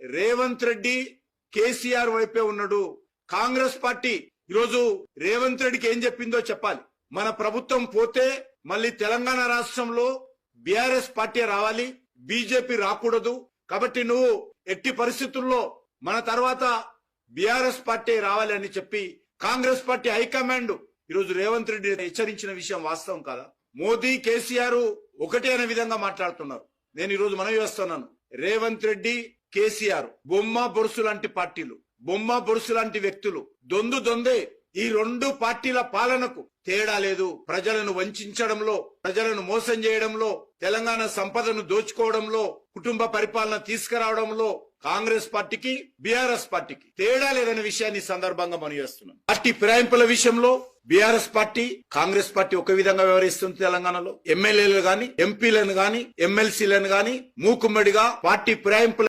రేవంత్ రెడ్డి కేసీఆర్ వైపే ఉన్నాడు. కాంగ్రెస్ పార్టీ ఈరోజు రేవంత్ రెడ్డికి ఏం చెప్పిందో చెప్పాలి. మన ప్రభుత్వం పోతే మళ్ళీ తెలంగాణ రాష్ట్రంలో బీఆర్ఎస్ పార్టీ రావాలి. బీజేపీ రాకూడదు. కాబట్టి నువ్వు ఎట్టి పరిస్థితుల్లో మన తర్వాత బీఆర్ఎస్ పార్టీ రావాలి అని చెప్పి కాంగ్రెస్ పార్టీ హైకమాండ్ ఈరోజు రేవంత్ రెడ్డి హెచ్చరించిన విషయం వాస్తవం కాదా? మోదీ కేసీఆర్ ఒకటే అనే విధంగా మాట్లాడుతున్నారు. నేను ఈరోజు మనవి చేస్తున్నాను. రేవంత్ రెడ్డి కేసీఆర్ బొమ్మ బొరుసు లాంటి పార్టీలు బొమ్మ బొరుసు లాంటి వ్యక్తులు. దొందు దొందే ఈ రెండు పార్టీల పాలనకు తేడా లేదు. ప్రజలను వంచడంలో ప్రజలను మోసం చేయడంలో తెలంగాణ సంపదను దోచుకోవడంలో కుటుంబ పరిపాలన తీసుకురావడంలో కాంగ్రెస్ పార్టీకి బీఆర్ఎస్ పార్టీకి తేడా లేదనే విషయాన్ని సందర్భంగా మనిచేస్తున్నాం పార్టీ ఫిరాయింపుల విషయంలో బీఆర్ఎస్ పార్టీ కాంగ్రెస్ పార్టీ ఒక విధంగా వ్యవహరిస్తుంది తెలంగాణలో. ఎమ్మెల్యేలు గాని ఎంపీలను గాని ఎమ్మెల్సీలను గాని మూకుమ్మడిగా పార్టీ ఫిరాయింపుల